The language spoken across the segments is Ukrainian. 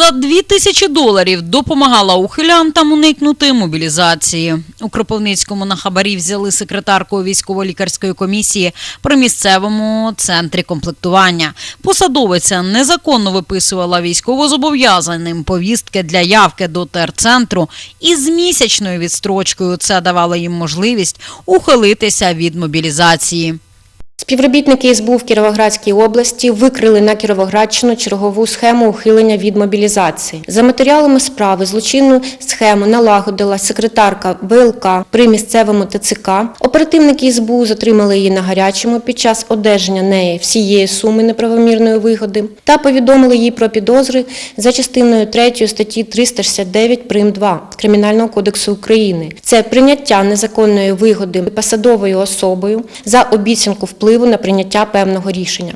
За дві тисячі доларів допомагала ухилянтам уникнути мобілізації. У Кропивницькому на хабарі взяли секретарку військово-лікарської комісії при місцевому центрі комплектування. Посадовиця незаконно виписувала військовозобов'язаним повістки для явки до терцентру і з місячною відстрочкою це давало їм можливість ухилитися від мобілізації. Співробітники СБУ в Кіровоградській області викрили на Кіровоградщину чергову схему ухилення від мобілізації. За матеріалами справи злочинну схему налагодила секретарка ВЛК при місцевому ТЦК. Оперативники СБУ затримали її на гарячому під час одержання неї всієї суми неправомірної вигоди та повідомили їй про підозри за частиною 3 статті 369 прим. 2 Кримінального кодексу України. Це прийняття незаконної вигоди посадовою особою за обіцянку впливу на прийняття певного рішення.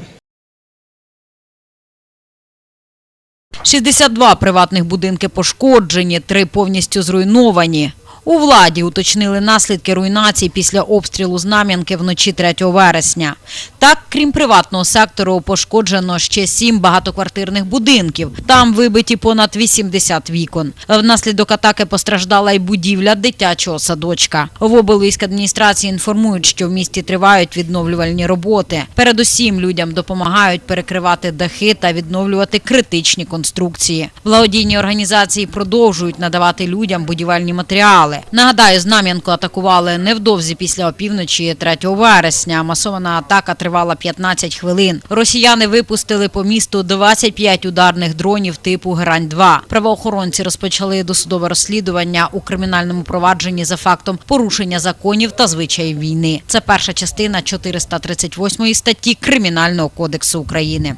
62 приватних будинки пошкоджені, три повністю зруйновані. У владі уточнили наслідки руйнації після обстрілу Знам'янки вночі 3 вересня. Так, крім приватного сектору, пошкоджено ще сім багатоквартирних будинків. Там вибиті понад 80 вікон. Внаслідок атаки постраждала й будівля дитячого садочка. В облвійськадміністрації інформують, що в місті тривають відновлювальні роботи. Передусім людям допомагають перекривати дахи та відновлювати критичні конструкції. Благодійні організації продовжують надавати людям будівельні матеріали. Нагадаю, Знам'янку атакували невдовзі після опівночі 3 вересня. Масована атака тривала 15 хвилин. Росіяни випустили по місту 25 ударних дронів типу Грань-2. Правоохоронці розпочали досудове розслідування у кримінальному провадженні за фактом порушення законів та звичаїв війни. Це перша частина 438 статті Кримінального кодексу України.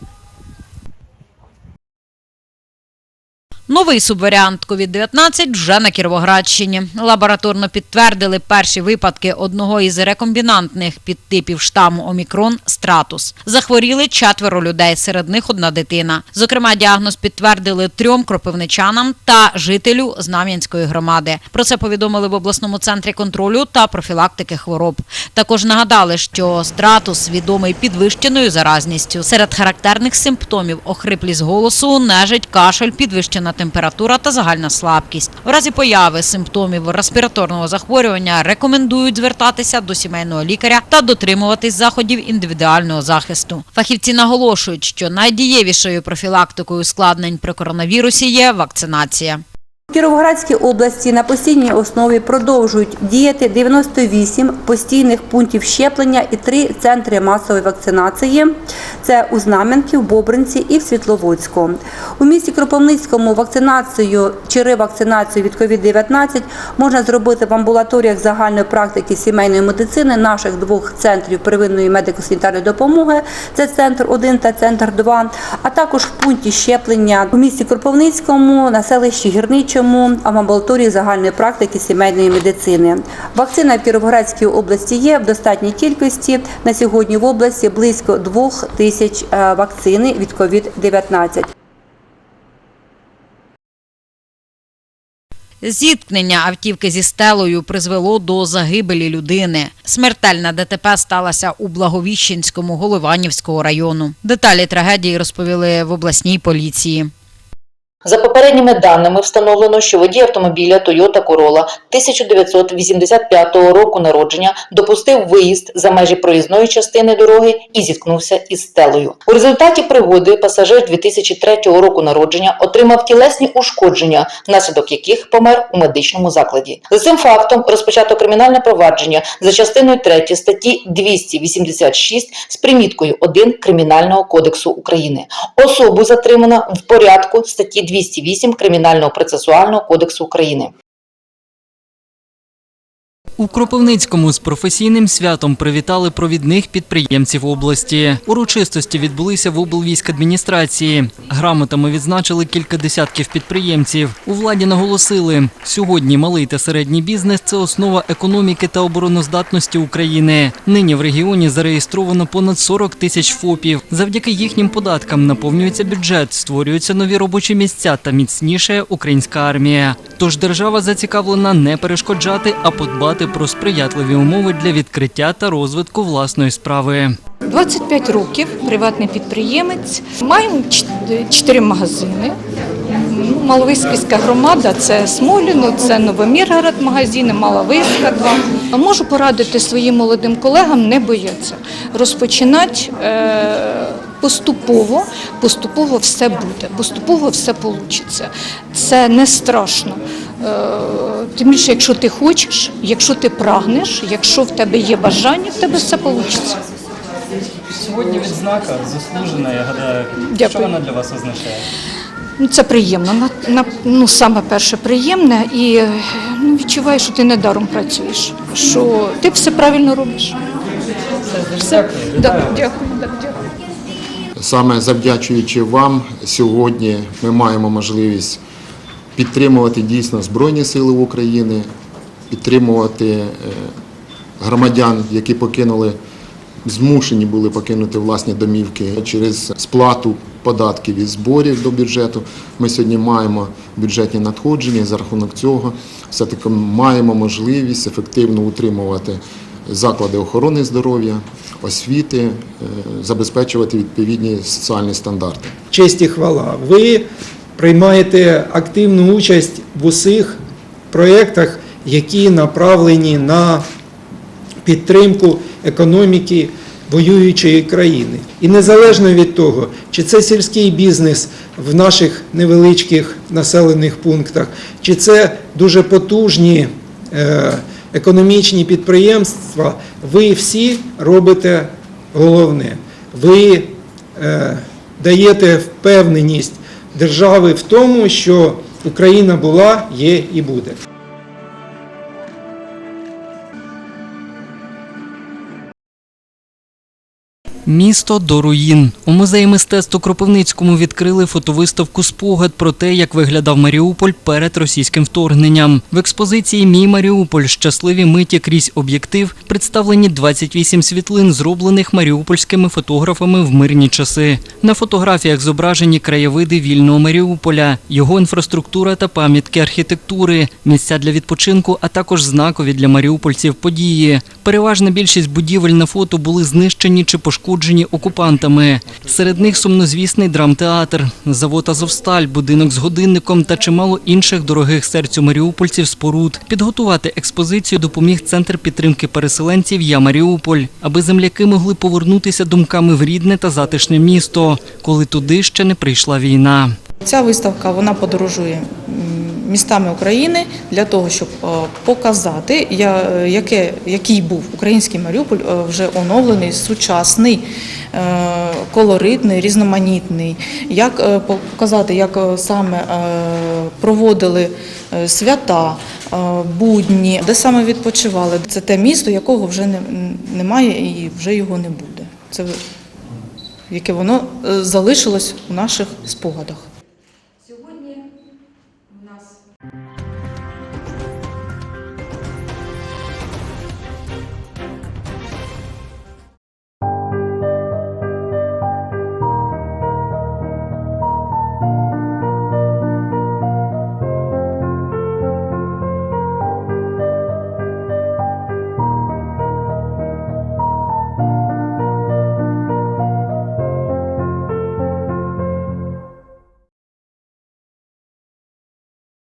Новий субваріант COVID-19 вже на Кіровоградщині. Лабораторно підтвердили перші випадки одного із рекомбінантних підтипів штаму Омікрон Стратус. Захворіли четверо людей, серед них одна дитина. Зокрема, діагноз підтвердили трьом кропивничанам та жителю Знам'янської громади. Про це повідомили в обласному центрі контролю та профілактики хвороб. Також нагадали, що стратус відомий підвищеною заразністю. Серед характерних симптомів охриплість голосу, нежить, кашель, підвищена температура та загальна слабкість. В разі появи симптомів респіраторного захворювання рекомендують звертатися до сімейного лікаря та дотримуватись заходів індивідуального захисту. Фахівці наголошують, що найдієвішою профілактикою ускладнень при коронавірусі є вакцинація. Кіровоградській області на постійній основі продовжують діяти 98 постійних пунктів щеплення і 3 центри масової вакцинації. Це у Знам'янки, в Бобринці і в Світловодську. У місті Кропивницькому вакцинацію чи ревакцинацію від COVID-19 можна зробити в амбулаторіях загальної практики сімейної медицини наших двох центрів первинної медико-санітарної допомоги. Це центр 1 та центр 2, а також в пункті щеплення у місті Кропивницькому, на селищі Гірничому, в амбулаторії загальної практики сімейної медицини. Вакцина в Кіровоградській області є в достатній кількості. На сьогодні в області близько двох тисяч е, вакцини від COVID-19. Зіткнення автівки зі стелою призвело до загибелі людини. Смертельна ДТП сталася у Благовіщенському Голованівського району. Деталі трагедії розповіли в обласній поліції. За попередніми даними встановлено, що водій автомобіля Toyota Corolla 1985 року народження допустив виїзд за межі проїзної частини дороги і зіткнувся із стелею. У результаті пригоди пасажир 2003 року народження отримав тілесні ушкодження, внаслідок яких помер у медичному закладі. За цим фактом розпочато кримінальне провадження за частиною 3 статті 286 з приміткою 1 Кримінального кодексу України. Особу затримано в порядку статті 208 Кримінального процесуального кодексу України. У Кропивницькому з професійним святом привітали провідних підприємців області. Урочистості відбулися в облвійськадміністрації. Грамотами відзначили кілька десятків підприємців. У владі наголосили, сьогодні малий та середній бізнес це основа економіки та обороноздатності України. Нині в регіоні зареєстровано понад 40 тисяч ФОПів. Завдяки їхнім податкам наповнюється бюджет, створюються нові робочі місця та міцніше українська армія. Тож держава зацікавлена не перешкоджати, а подбати про сприятливі умови для відкриття та розвитку власної справи. 25 років, приватний підприємець. Маємо чотири магазини. Ну, Маловиськівська громада це Смоліно, це Новоміргород магазини, Маловиська 2. Можу порадити своїм молодим колегам не боятися. Розпочинати е, поступово, поступово все буде, поступово все вийде. Це не страшно. Е, Тим більше, якщо ти хочеш, якщо ти прагнеш, якщо в тебе є бажання, в тебе все вийде. Сьогодні відзнака заслужена, я гадаю. Дякую. Що вона для вас означає? Ну, це приємно. На, на, ну, саме перше приємне. І ну, відчуваєш, що ти недаром працюєш, що ти все правильно робиш. Все. Дякую, да, дякую. Саме завдячуючи вам, сьогодні ми маємо можливість підтримувати дійсно Збройні Сили України, підтримувати е, громадян, які покинули, змушені були покинути власні домівки через сплату податків і зборів до бюджету. Ми сьогодні маємо бюджетні надходження за рахунок цього все-таки маємо можливість ефективно утримувати заклади охорони здоров'я, освіти, е, забезпечувати відповідні соціальні стандарти. честь і хвала. Ви приймаєте активну участь в усіх проєктах, які направлені на підтримку економіки воюючої країни. І незалежно від того, чи це сільський бізнес в наших невеличких населених пунктах, чи це дуже потужні е, економічні підприємства, ви всі робите головне. Ви е, даєте впевненість держави в тому, що Україна була, є і буде. Місто до руїн. У музеї мистецтв Кропивницькому відкрили фотовиставку спогад про те, як виглядав Маріуполь перед російським вторгненням. В експозиції Мій Маріуполь щасливі миті крізь об'єктив представлені 28 світлин, зроблених маріупольськими фотографами в мирні часи. На фотографіях зображені краєвиди вільного Маріуполя, його інфраструктура та пам'ятки архітектури, місця для відпочинку, а також знакові для маріупольців події. Переважна більшість будівель на фото були знищені чи пошкоджені окупантами. Серед них сумнозвісний драмтеатр, завод Азовсталь, будинок з годинником та чимало інших дорогих серцю маріупольців споруд. Підготувати експозицію допоміг центр підтримки переселенців Я Маріуполь, аби земляки могли повернутися думками в рідне та затишне місто, коли туди ще не прийшла війна. Ця виставка вона подорожує містами України для того, щоб е, показати, е, яке, який був український Маріуполь е, вже оновлений, сучасний, колоритний, різноманітний. Як показати, як саме проводили свята, будні, де саме відпочивали. Це те місто, якого вже не- немає і вже його не буде. Це яке воно залишилось у наших спогадах.